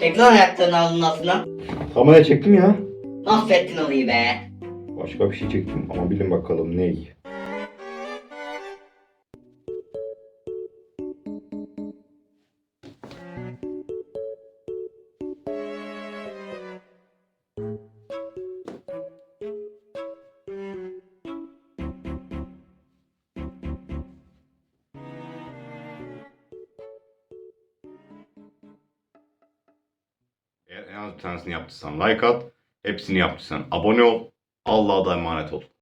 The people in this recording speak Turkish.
Çek lan ayaklarını alnının altına. Kameraya çektim ya. Mahvettin orayı be. Başka bir şey çektim ama bilin bakalım ney. Eğer en az bir tanesini yaptıysan like at. Hepsini yaptıysan abone ol. Allah'a da emanet ol.